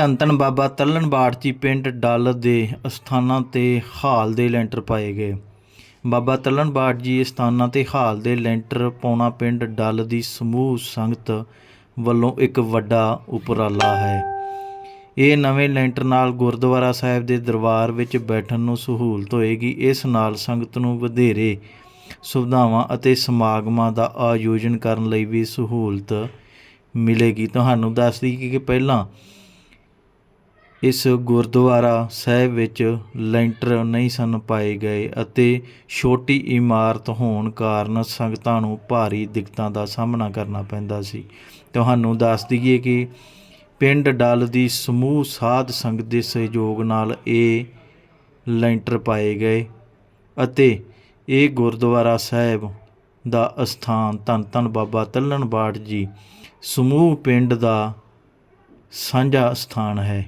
ਧੰਨ ਧੰਨ ਬਾਬਾ ਤੱਲਣ ਬਾੜਚੀ ਪਿੰਡ ਡੱਲ ਦੇ ਅਸਥਾਨਾਂ ਤੇ ਹਾਲ ਦੇ ਲੈਂਟਰ ਪਾਏ ਗਏ। ਬਾਬਾ ਤਲਣ ਤੱਲਣ ਬਾੜਜੀ ਅਸਥਾਨਾਂ ਤੇ ਹਾਲ ਦੇ ਲੈਂਟਰ ਪਾਉਣਾ ਪਿੰਡ ਡੱਲ ਦੀ ਸਮੂਹ ਸੰਗਤ ਵੱਲੋਂ ਇੱਕ ਵੱਡਾ ਉਪਰਾਲਾ ਹੈ। ਇਹ ਨਵੇਂ ਲੈਂਟਰ ਨਾਲ ਗੁਰਦੁਆਰਾ ਸਾਹਿਬ ਦੇ ਦਰਬਾਰ ਵਿੱਚ ਬੈਠਣ ਨੂੰ ਸਹੂਲਤ ਹੋਏਗੀ। ਇਸ ਨਾਲ ਸੰਗਤ ਨੂੰ ਵਧੇਰੇ ਸੁਵਿਧਾਵਾਂ ਅਤੇ ਸਮਾਗਮਾਂ ਦਾ ਆਯੋਜਨ ਕਰਨ ਲਈ ਵੀ ਸਹੂਲਤ ਮਿਲੇਗੀ। ਤੁਹਾਨੂੰ ਦੱਸ ਦਈਏ ਕਿ ਪਹਿਲਾਂ ਇਸ ਗੁਰਦੁਆਰਾ ਸਾਹਿਬ ਵਿੱਚ ਲੈਂਟਰ ਨਹੀਂ ਸਨ ਪਾਏ ਗਏ ਅਤੇ ਛੋਟੀ ਇਮਾਰਤ ਹੋਣ ਕਾਰਨ ਸੰਗਤਾਂ ਨੂੰ ਭਾਰੀ ਦਿੱਕਤਾਂ ਦਾ ਸਾਹਮਣਾ ਕਰਨਾ ਪੈਂਦਾ ਸੀ। ਤੁਹਾਨੂੰ ਦੱਸ ਦਈਏ ਕਿ ਪਿੰਡ ਡੱਲ ਦੀ ਸਮੂਹ ਸਾਧ ਸੰਗਤ ਦੇ ਸਹਿਯੋਗ ਨਾਲ ਇਹ ਲੈਂਟਰ ਪਾਏ ਗਏ ਅਤੇ ਇਹ ਗੁਰਦੁਆਰਾ ਸਾਹਿਬ ਦਾ ਅਸਥਾਨ ਧੰਨ ਧੰਨ ਬਾਬਾ ਤੱਲਣਬਾੜ ਜੀ ਸਮੂਹ ਪਿੰਡ ਦਾ ਸਾਂਝਾ ਸਥਾਨ ਹੈ।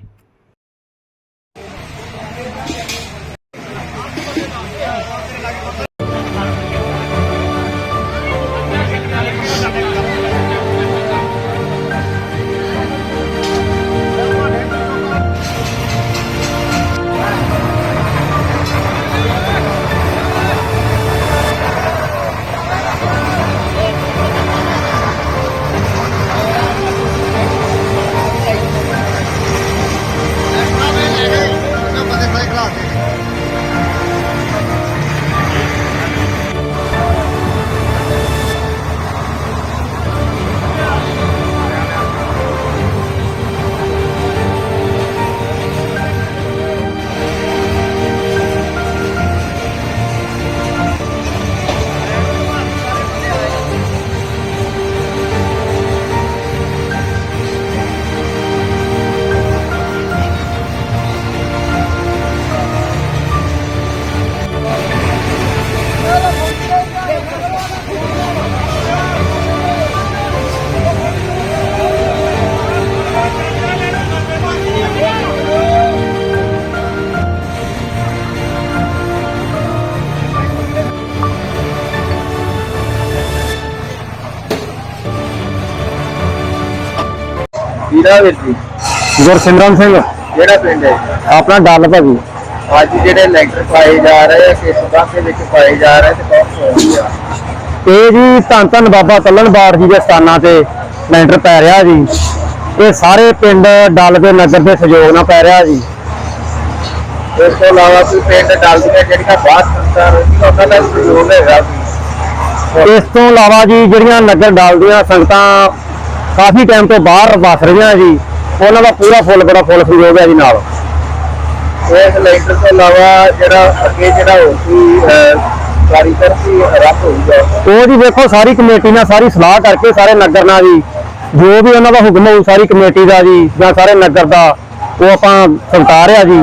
ਵੀਰਾ ਵੀਰ ਜੀ? ਗੁਰਸਿਮਰਨ ਸਿੰਘ। ਜਿਹੜਾ ਪਿੰਡ ਹੈ ਆਪਣਾ ਡੱਲ ਭਾਜੀ। ਅੱਜ ਜਿਹੜੇ ਲੈਂਟਰ ਪਾਏ ਜਾ ਰਹੇ ਆ ਕਿਸ ਤਰ੍ਹਾਂ ਦੇ ਵਿੱਚ ਪਾਏ ਜਾ ਰਹੇ ਤੇ ਕੌਣ ਸੋਚੀ ਆ ਇਹ ਜੀ ਧੰਨ ਧੰਨ ਬਾਬਾ ਤੱਲਣਬਾੜ ਜੀ ਦੇ ਸਥਾਨਾਂ ਤੇ ਲੈਂਟਰ ਪੈ ਰਿਹਾ ਜੀ। ਇਹ ਸਾਰੇ ਪਿੰਡ ਡੱਲ ਦੇ ਨਗਰ ਦੇ ਸਹਿਯੋਗ ਨਾਲ ਪੈ ਰਿਹਾ ਜੀ। ਇਸ ਤੋਂ ਇਲਾਵਾ ਕੋਈ ਪਿੰਡ ਡਲ ਦੀਆਂ ਜਿਹੜੀਆਂ ਬਾਹਰ ਸੰਸਥਾ ਰਹਿੰਦੀਆਂ ਉਹਨਾਂ ਦਾ ਸਹਿਯੋਗ ਹੈਗਾ ਇਸ ਤੋਂ ਇਲਾਵਾ ਜੀ ਜਿਹੜੀਆਂ ਨਗਰ ਡੱਲ ਦੀਆਂ ਸੰਗਤਾਂ ਕਾਫੀ ਟਾਈਮ ਤੋਂ ਬਾਹਰ ਵਸ ਰਹੀਆਂ ਜੀ। ਉਹਨਾਂ ਦਾ ਪੂਰਾ ਫੁੱਲ ਬੜਾ ਫੁੱਲ ਸਹਿਯੋਗ ਹੈ ਜੀ ਨਾਲ। ਇਸ ਲੈਂਟਰ ਤੋਂ ਇਲਾਵਾ ਜਿਹੜਾ ਅੱਗੇ ਜਿਹੜਾ ਹੋ ਸੀ ਕਾਰੀਗਰ ਸੀ ਰੱਬ ਹੋਊਗਾ। ਉਹ ਜੀ ਵੇਖੋ ਸਾਰੀ ਕਮੇਟੀ ਨਾਲ ਸਾਰੀ ਸਲਾਹ ਕਰਕੇ ਸਾਰੇ ਨਗਰ ਨਾਲ ਜੀ ਜੋ ਵੀ ਉਹਨਾਂ ਦਾ ਹੁਕਮ ਹੋਊ ਸਾਰੀ ਕਮੇਟੀ ਦਾ ਜੀ ਜਾਂ ਸਾਰੇ ਨਗਰ ਦਾ ਉਹ ਆਪਾਂ ਸਵੀਕਾਰਿਆ ਜੀ।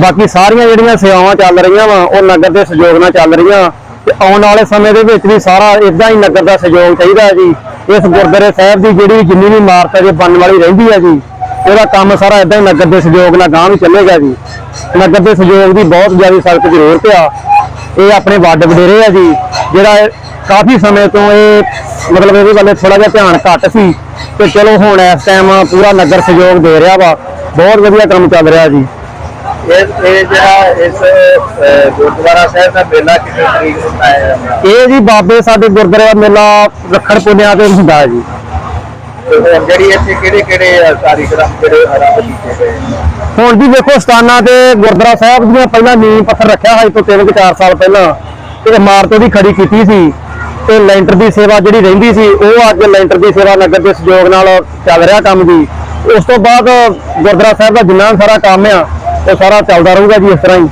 ਬਾਕੀ ਸਾਰੀਆਂ ਜਿਹੜੀਆਂ ਸੇਵਾਵਾਂ ਚੱਲ ਰਹੀਆਂ ਵਾ ਉਹ ਨਗਰ ਦੇ ਸਹਿਯੋਗ ਨਾਲ ਚੱਲ ਰਹੀਆਂ। ਤੇ ਆਉਣ ਵਾਲੇ ਸਮੇਂ ਦੇ ਵਿੱਚ ਵੀ ਸਾਰਾ ਇਦਾਂ ਹੀ ਨਗਰ ਦਾ ਸਹਿਯੋਗ ਚਾਹੀਦਾ ਜੀ। ਇਸ ਗੁਰਦੁਆਰੇ ਸਾਹਿਬ ਦੀ ਜਿਹੜੀ ਜਿੰਨੀ ਵੀ ਇਮਾਰਤ ਹੈ, ਜੇ ਬਣਨ ਵਾਲੀ ਰਹਿੰਦੀ ਹੈ ਜੀ, ਉਹਦਾ ਕੰਮ ਸਾਰਾ ਇਦਾਂ ਹੀ ਨਗਰ ਦੇ ਸਹਿਯੋਗ ਨਾਲ ਗਾਂਹ ਵੀ ਚੱਲੇਗਾ ਜੀ। ਨਗਰ ਦੇ ਸਹਿਯੋਗ ਦੀ ਬਹੁਤ ਜ਼ਿਆਦਾ ਸਖਤ ਜ਼ਰੂਰਤ ਆ। ਇਹ ਆਪਣੇ ਵੱਡ ਵਡੇਰੇ ਆ ਜੀ, ਜਿਹੜਾ ਕਾਫੀ ਸਮੇਂ ਤੋਂ ਇਹ ਮਤਲਬ ਇਹਦੇ ਵੱਲੇ ਥੋੜਾ ਜਿਹਾ ਧਿਆਨ ਘੱਟ ਸੀ ਤੇ ਚਲੋ ਹੁਣ ਇਸ ਟਾਈਮ ਪੂਰਾ ਨਗਰ ਸਹਿਯੋਗ ਦੇ ਰਿਹਾ ਵਾ। ਬਹੁਤ ਵਧੀਆ ਕੰਮ ਚੱਲ ਰਿਹਾ ਜੀ। ਇਹ ਇਹ ਜਿਹੜਾ ਇਸ ਅਹ, ਗੁਰਦੁਆਰਾ ਸਾਹਿਬ ਦਾ ਮੇਲਾ ਕਿੰਨੇ ਤਰੀਕ ਨੂੰ ਮਨਾਇਆ ਜਾਂਦਾ? ਇਹ ਜੀ ਬਾਬੇ ਸਾਡੇ ਗੁਰਦੁਆਰੇ ਦਾ ਮੇਲਾ ਰੱਖੜ ਪੁੰਨਿਆ ਤੇ ਹੁੰਦਾ ਹੈ ਜੀ। ਤੇ ਹੁਣ ਜਿਹੜੀ ਇੱਥੇ ਕਿਹੜੇ ਕਿਹੜੇ ਕਾਰੀਗਰ ਜਿਹੜੇ ਆਰੰਭ ਕੀਤੇ ਗਏ? ਹੁਣ ਜੀ ਵੇਖੋ ਸਥਾਨਾਂ ਤੇ ਗੁਰਦੁਆਰਾ ਸਾਹਿਬ ਦੀਆਂ ਪਹਿਲਾਂ ਨੀਂਹ ਪੱਥਰ ਰੱਖਿਆ ਹੋਇਆ ਤੋਂ 3-4 ਸਾਲ ਪਹਿਲਾਂ। ਤੇ ਇਮਾਰਤ ਉਹਦੀ ਖੜੀ ਕੀਤੀ ਸੀ। ਤੇ ਲੈਂਟਰ ਦੀ ਸੇਵਾ ਜਿਹੜੀ ਰਹਿੰਦੀ ਸੀ ਉਹ ਅੱਜ ਲੈਂਟਰ ਦੀ ਸੇਵਾ ਨਗਰ ਦੇ ਸਹਿਯੋਗ ਨਾਲ ਚੱਲ ਰਿਹਾ ਕੰਮ ਜੀ ਉਸ ਤੋਂ ਬਾਅਦ ਗੁਰਦੁਆਰਾ ਸਾਹਿਬ ਦਾ ਜਿੰਨਾ ਸਾਰਾ ਕੰਮ ਆ ਉਹ ਸਾਰਾ ਚੱਲਦਾ ਰਹੂਗਾ ਜੀ ਇਸ ਤਰ੍ਹਾਂ ਹੀ।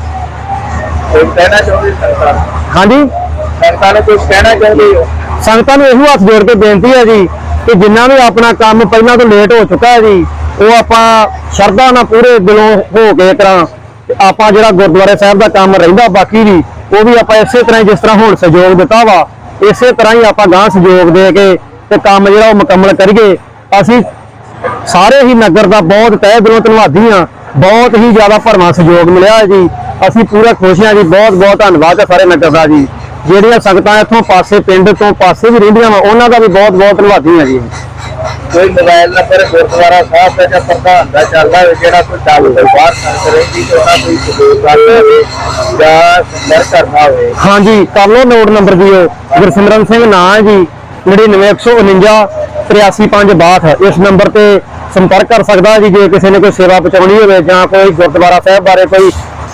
ਕੋਈ ਕਹਿਣਾ ਚਾਹੁੰਦੇ ਸਰਕਾਰ ਹਾਂਜੀ? ਸਰਕਾਰ ਨੇ ਕੁਝ ਕਹਿਣਾ ਚਾਹੁੰਦੇ ਹੋ ਸੰਗਤਾਂ ਨੂੰ ਇਹੋ ਹੱਥ ਜੋੜ ਕੇ ਬੇਨਤੀ ਹੈ ਜੀ ਕਿ ਜਿੰਨਾ ਵੀ ਆਪਣਾ ਕੰਮ ਪਹਿਲਾਂ ਤੋਂ ਲੇਟ ਹੋ ਚੁੱਕਾ ਹੈ ਜੀ ਉਹ ਆਪਾਂ ਸ਼ਰਧਾ ਨਾਲ ਪੂਰੇ ਦਿਲੋਂ ਹੋ ਕੇ ਕਰਾਂ ਆਪਾਂ ਜਿਹੜਾ ਗੁਰਦੁਆਰੇ ਸਾਹਿਬ ਦਾ ਕੰਮ ਰਹਿੰਦਾ ਬਾਕੀ ਵੀ ਉਹ ਵੀ ਆਪਾਂ ਇਸੇ ਤਰ੍ਹਾਂ ਹੀ ਜਿਸ ਤਰ੍ਹਾਂ ਹੁਣ ਸਹਿਯੋਗ ਦਿੱਤਾ ਵਾ ਇਸੇ ਤਰ੍ਹਾਂ ਹੀ ਆਪਾਂ ਗਾਂ ਸਹਿਯੋਗ ਦੇ ਕੇ ਤੇ ਕੰਮ ਜਿਹੜਾ ਉਹ ਮੁਕੰਮਲ ਕਰੀਏ। ਅਸੀਂ ਸਾਰੇ ਹੀ ਨਗਰ ਦਾ ਬਹੁਤ ਤਹਿ ਦਿਲੋਂ ਧੰਨਵਾਦੀ ਹਾਂ ਬਹੁਤ ਹੀ ਜ਼ਿਆਦਾ ਭਰਵਾਂ ਸਹਿਯੋਗ ਮਿਲਿਆ ਜੀ। ਅਸੀਂ ਪੂਰਾ ਖੁਸ਼ ਹਾਂ ਜੀ। ਬਹੁਤ ਬਹੁਤ ਧੰਨਵਾਦ ਹੈ ਸਾਰੇ ਨਗਰ ਦਾ ਜੀ। ਜਿਹੜੀਆਂ ਸੰਗਤਾਂ ਇੱਥੋਂ ਪਾਸੇ ਪਿੰਡ ਤੋਂ ਪਾਸੇ ਵੀ ਰਹਿੰਦੀਆਂ ਵਾ ਉਹਨਾਂ ਦਾ ਵੀ ਬਹੁਤ ਬਹੁਤ ਧੰਨਵਾਦੀ ਹਾਂ ਜੀ। ਕੋਈ ਮੋਬਾਈਲ ਨੰਬਰ ਗੁਰਦੁਆਰਾ ਸਾਹਿਬ ਦਾ ਜਾਂ ਪ੍ਰਧਾਨ ਦਾ ਚੱਲਦਾ ਹੋਵੇ ਜਿਹੜਾ ਕੋਈ ਤੋਂ ਬਾਹਰ ਸੰਗ ਰਹਿੰਦੀ ਤੇ ਉਹਨਾਂ ਕੋਈ ਸਬੂਤ ਕਰਨਾ ਹੋਵੇ ਜਾਂ ਸੰਪਰਕ ਕਰਨਾ ਹੋਵੇ। ਹਾਂਜੀ ਕਰ ਲਓ ਨੋਟ ਨੰਬਰ ਉਹ ਗੁਰਸਿਮਰਨ ਸਿੰਘ ਨਾਂ ਹੈ ਜੀ 99149 83562 ਇਸ ਨੰਬਰ ਤੇ ਸੰਪਰਕ ਕਰ ਸਕਦਾ ਜੀ, ਜੇ ਕਿਸੇ ਨੇ ਕੋਈ ਸੇਵਾ ਪਹੁੰਚਾਉਣੀ ਹੋਵੇ ਜਾਂ ਕੋਈ ਗੁਰਦੁਆਰਾ ਸਾਹਿਬ ਬਾਰੇ ਕੋਈ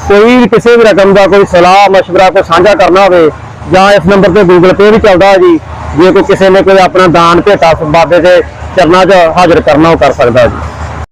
ਕੋਈ ਕਿਸੇ ਵੀ ਰਕਮ ਦਾ ਕੋਈ ਸਲਾਹ مشਵਰਾ ਕੋਈ ਸਾਂਝਾ ਕਰਨਾ ਹੋਵੇ ਜਾਂ ਇਸ ਨੰਬਰ ਤੇ ਗੂਗਲ ਪੇ ਵੀ ਚੱਲਦਾ ਜੀ, ਜੇ ਕੋਈ ਕਿਸੇ ਨੇ ਕੋਈ ਆਪਣਾ ਦਾਨ ਭੇਟਾ ਬਾਬੇ 'ਤੇ ਚਰਨਾਂ 'ਚ ਹਾਜ਼ਰ ਕਰਨਾ, ਉਹ ਕਰ ਸਕਦਾ ਜੀ।